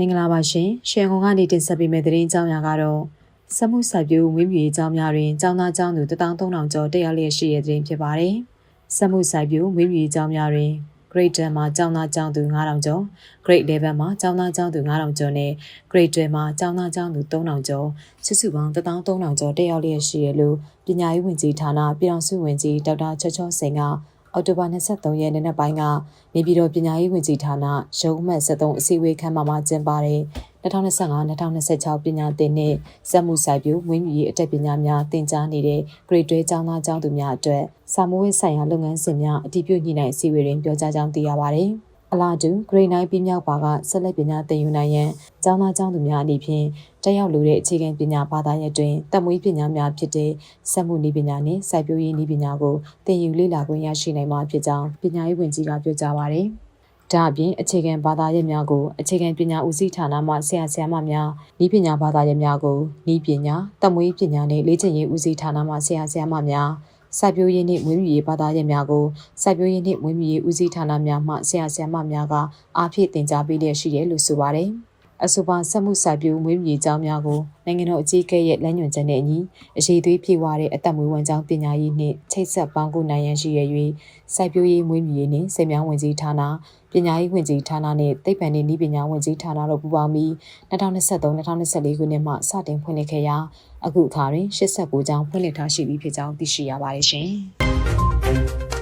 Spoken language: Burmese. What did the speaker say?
မင်္ဂလာပါရှင်။ရှယ်ကွန်ကနေတင်ဆက်ပေးမယ့်သတင်းအကြောင်းအရာကတော့စက်မှုစိုက်ပျိုးဝင်းမြေအကြောင်းများတွင်ကျောင်းသားကျောင်းသူ13000ကျော်တက်ရောက်လျက်ရှိတဲ့သတင်းဖြစ်ပါတယ်။စက်မှုစိုက်ပျိုးဝင်းမြေအကြောင်းများတွင် Grade 10မှာကျောင်းသားကျောင်းသူ9000ကျော် Grade 11မှာကျောင်းသားကျောင်းသူ9000ကျော်နဲ့ Grade 12မှာကျောင်းသားကျောင်းသူ3000ကျော်စုစုပေါင်း13000ကျော်တက်ရောက်လျက်ရှိရလို့ပညာရေးဝန်ကြီးဌာနပြည်ထောင်စုဝန်ကြီးဒေါက်တာချောချောစင်က အောက်တိုဘာ23ရက်နေ့နက်ပိုင်းကနေပြည်တော်ပညာရေးဝန်ကြီးဌာနရုံးမှတ်73အစည်းအဝေးခန်းမှာကျင်းပတဲ့2025-2026ပညာသင်နှစ်စက်မှုစိုက်ပျိုးဝင်းမြူရေးအတက်ပညာများသင်ကြားနေတဲ့ Grade 12ကျောင်းသားကျောင်းသူများအတွက်စာမိုးဝဲဆိုင်ရာလုပ်ငန်းစဉ်များအတည်ပြုညှိနှိုင်းအစည်းအဝေးတွင်ပြောကြားကြောင်းသိရပါတယ်။ အလားတူ Grade 9ပြီးမြောက်ပါကဆက်လက်ပညာသင်ယူနိုင်ရန်ကျောင်းသားကျောင်းသူများအနေဖြင့်တက်ရောက်လိုတဲ့အခြေခံပညာဘာသာရပ်တွင်တက်မွေးပညာများဖြစ်တဲ့စက်မှုနည်းပညာနှင့်စိုက်ပျိုးရေးနည်းပညာကိုသင်ယူလေ့လာခွင့်ရရှိနိုင်မှာဖြစ်ကြောင်းပညာရေးဝန်ကြီးကပြောကြားပါတယ်။ဒါအပြင်အခြေခံဘာသာရပ်များကိုအခြေခံပညာဦးစီးဌာနမှဆရာဆရာမများဤပညာဘာသာရပ်များကိုဤပညာတမွေးပညာနှင့်လေ့ကျင့်ရေးဦးစီးဌာနမှဆရာဆရာမများ စိုက်ပျိုးရေးနှင့်မွေးမြူရေးဘာသာရပ်များကိုစိုက်ပျိုးရေးနှင့်မွေးမြူရေးဦးစီးဌာနများမှဆရာဆရာမများကအားဖြည့်တင်ကြားပေးလျက်ရှိတယ်လို့ဆိုပါတယ်။ အဆိုပါစက်မှုစိုက်ပျိုးမွေးမြူရေးကြောင်းများကိုနိုင်ငံတော်အကြီးအကဲရဲ့လမ်းညွှန်ချက်နဲ့အညီအရှိသွေးပြေဝတဲ့အသက်မွေးဝမ်းကြောင်းပညာရေးနှင့်ချိတ်ဆက်ပေါင်းကူနိုင်ရန်ရှိရ၍စိုက်ပျိုးရေးမွေးမြူရေးနှင့်စေမြောင်းဝင်ကြီးဌာနပညာရေးဝင်ကြီးဌာနနှင့်သိပ္ပံနှင့်ဤပညာဝင်ကြီးဌာနတို့ပူးပေါင်းပြီး2023-2024ခုနှစ်မှစတင်ဖွင့်လှစ်ခဲ့ရာအခုအခါတွင်89ကျောင်းဖွင့်လှစ်ထားရှိပြီဖြစ်ကြောင်းသိရှိရပါတယ်ရှင်။